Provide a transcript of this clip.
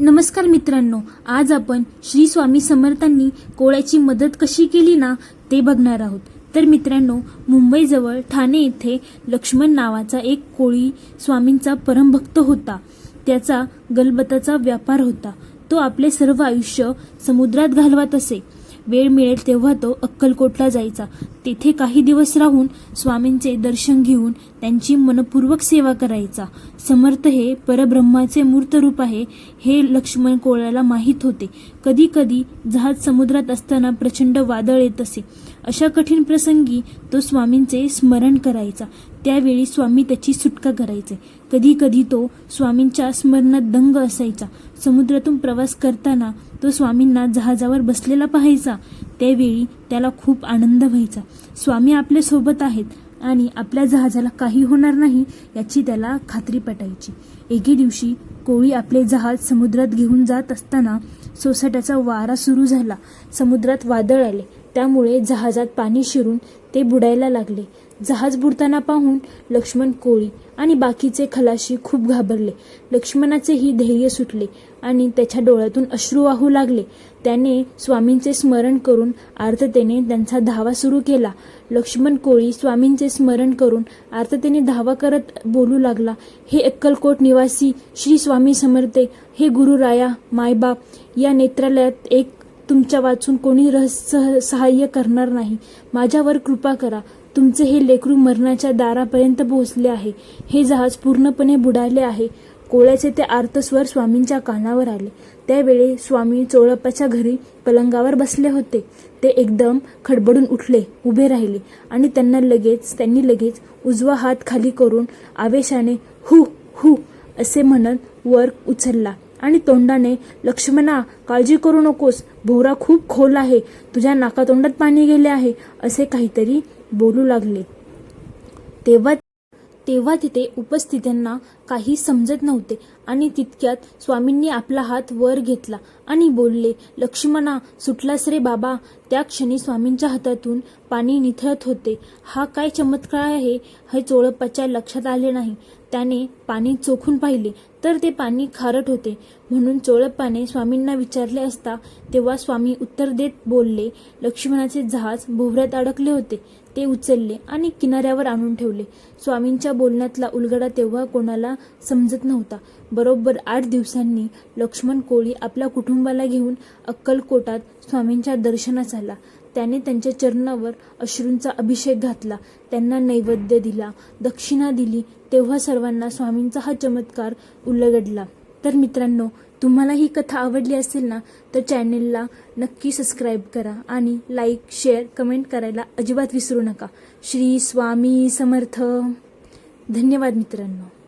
नमस्कार मित्रांनो आज आपण श्री स्वामी समर्थांनी कोळ्याची मदत कशी केली ना ते बघणार आहोत. तर मित्रांनो मुंबईजवळ ठाणे येथे लक्ष्मण नावाचा एक कोळी स्वामींचा परमभक्त होता. त्याचा गलबताचा व्यापार होता. तो आपले सर्व आयुष्य समुद्रात घालवत असे. वेळ मिळेल तेव्हा तो अक्कलकोटला जायचा. तेथे काही दिवस राहून स्वामींचे दर्शन घेऊन त्यांची मनपूर्वक सेवा करायचा. समर्थ हे परब्रह्माचे मूर्त रूप आहे हे लक्ष्मण कोळ्याला माहीत होते. कधी कधी जहाज समुद्रात असताना प्रचंड वादळ येत असे. अशा कठीण प्रसंगी तो स्वामींचे स्मरण करायचा. त्यावेळी स्वामी त्याची सुटका करायचे. कधी कधी तो स्वामींच्या स्मरणात दंग असायचा. समुद्रातून प्रवास करताना तो स्वामींना जहाजावर बसलेला पाहायचा. त्यावेळी त्याला खूप आनंद व्हायचा. स्वामी आपल्यासोबत आहेत आणि आपल्या जहाजाला काही होणार नाही याची त्याला खात्री पटायची. एके दिवशी कोळी आपले जहाज समुद्रात घेऊन जात असताना सोसाट्याचा वारा सुरू झाला. समुद्रात वादळ आले. त्यामुळे जहाजात पाणी शिरून ते बुडायला लागले. जहाज बुडताना पाहून लक्ष्मण कोळी आणि बाकीचे खलाशी खूप घाबरले. लक्ष्मणाचेही धैर्य सुटले आणि त्याच्या डोळ्यातून अश्रू वाहू लागले. त्याने स्वामींचे स्मरण करून आर्ततेने त्यांचा धावा सुरू केला. लक्ष्मण कोळी स्वामींचे स्मरण करून आर्ततेने धावा करत बोलू लागला हे अक्कलकोट निवासी श्री स्वामी समर्थे हे गुरुराया मायबाप या नेत्रालयात एक तुमच्या वाचून कोणी रहस्य सहाय्य करणार नाही. माझ्यावर कृपा करा. तुमचे हे लेकरू मरणाच्या दारापर्यंत पोहोचले आहे. हे जहाज पूर्णपणे बुडाले आहे. कोळ्याचे ते आर्तस्वर स्वामींच्या कानावर आले. त्यावेळी स्वामी चोळप्पाच्या घरी पलंगावर बसले होते. ते एकदम खडबडून उठले उभे राहिले आणि त्यांना लगेच त्यांनी लगेच उजवा हात खाली करून आवेशाने हु हु असे म्हणत वर उचलला आणि तोंडाने लक्ष्मणा काळजी करू नकोस. भोवरा खूप खोल आहे तुझ्या नाकातोंडात पाणी गेले आहे असे काहीतरी बोलू लागले. तेव्हा तेव्हा तिथे उपस्थितांना काही समजत नव्हते आणि तितक्यात स्वामींनी आपला हात वर घेतला आणि बोलले लक्ष्मणा सुटलास रे बाबा. त्या क्षणी स्वामींच्या हातातून पाणी निथळत होते. हा काय चमत्कार आहे? हे चोळप्पाच्या लक्षात आले नाही. त्याने पाणी चोखून पाहिले तर ते पाणी खारट होते. म्हणून चोळप्पाने स्वामींना विचारले असता तेव्हा स्वामी उत्तर देत बोलले लक्ष्मणाचे जहाज भोवऱ्यात अडकले होते. ते उचलले आणि किनाऱ्यावर आणून ठेवले. स्वामींच्या बोलण्यातला उलगडा तेव्हा कोणाला समजत नव्हता. बरोबर आठ दिवसांनी लक्ष्मण कोळी आपल्या कुटुंबाला घेऊन अक्कलकोटात स्वामींच्या दर्शनास आला. त्याने त्यांच्या चरणावर अश्रूंचा अभिषेक घातला. त्यांना नैवेद्य दिला. दक्षिणा दिली. तेव्हा सर्वांना स्वामींचा हा चमत्कार उलगडला. तर मित्रांनो तुम्हाला ही कथा आवडली असेल ना तर चॅनेलला नक्की सबस्क्राईब करा आणि लाईक शेअर कमेंट करायला अजिबात विसरू नका. श्री स्वामी समर्थ. धन्यवाद मित्रांनो.